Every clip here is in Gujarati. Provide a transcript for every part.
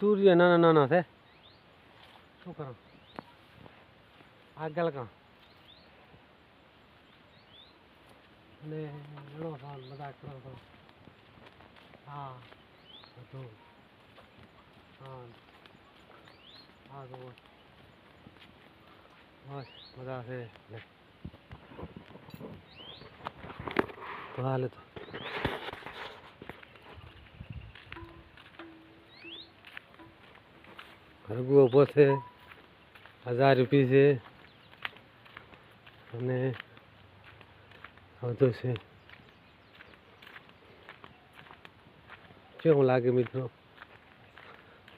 તુરિયા નાના નાના છે શું કરો આગળ કાં અને ઘણો સાલ બધા કરો તો. હા, બધું. હા. હા, તો બસ. બધા છે. હાલે તો. રઘુ ઊભો છે. હજાર રૂપિયા છે. અને બધું છે. કેવું લાગે મિત્રો?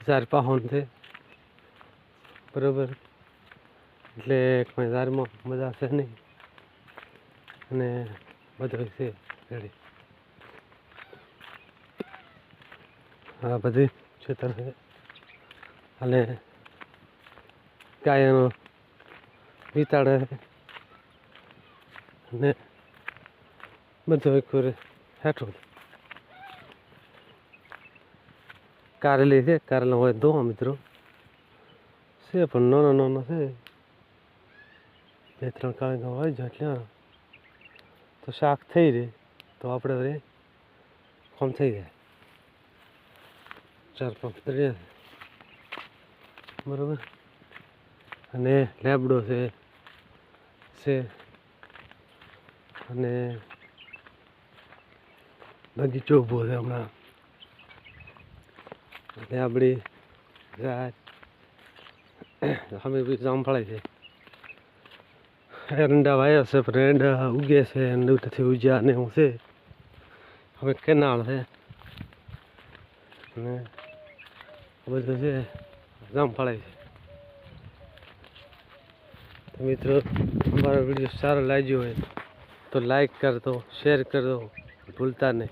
ઝારપા પાહોન છે. બરોબર? એટલે કોઈ ઝારમાં મજા છે નહીં. અને બધું છે રેડી આ બધી ખેતર છે. અને ગાયનો વિતાડે અને બધું એક હેઠું કારેલી છે કારેલા હોય દો મિત્રો છે પણ નાનો નાનો છે બે ત્રણ કારેલા હોય હા. તો શાક થઈ રહે તો આપણે હવે ફોર્મ થઈ જાય ચાર પાંચ કરીએ બરાબર અને લેબડો છે અને બગીચો ઊભો છે હમણાં. આપણી ગાય અમે બી જામફળાય છે. એરંડા વાયા છે, પણ એરંડા ઉગે છે અને નથી ઉગ્યા ને એવું છે. હવે કેનાળ છે. અને બધું છે જામફળાય છે. મિત્રો, અમારો વીડિયો સારો લાગ્યો હોય તો લાઈક કરતો શેર કરતો ભૂલતા નહીં.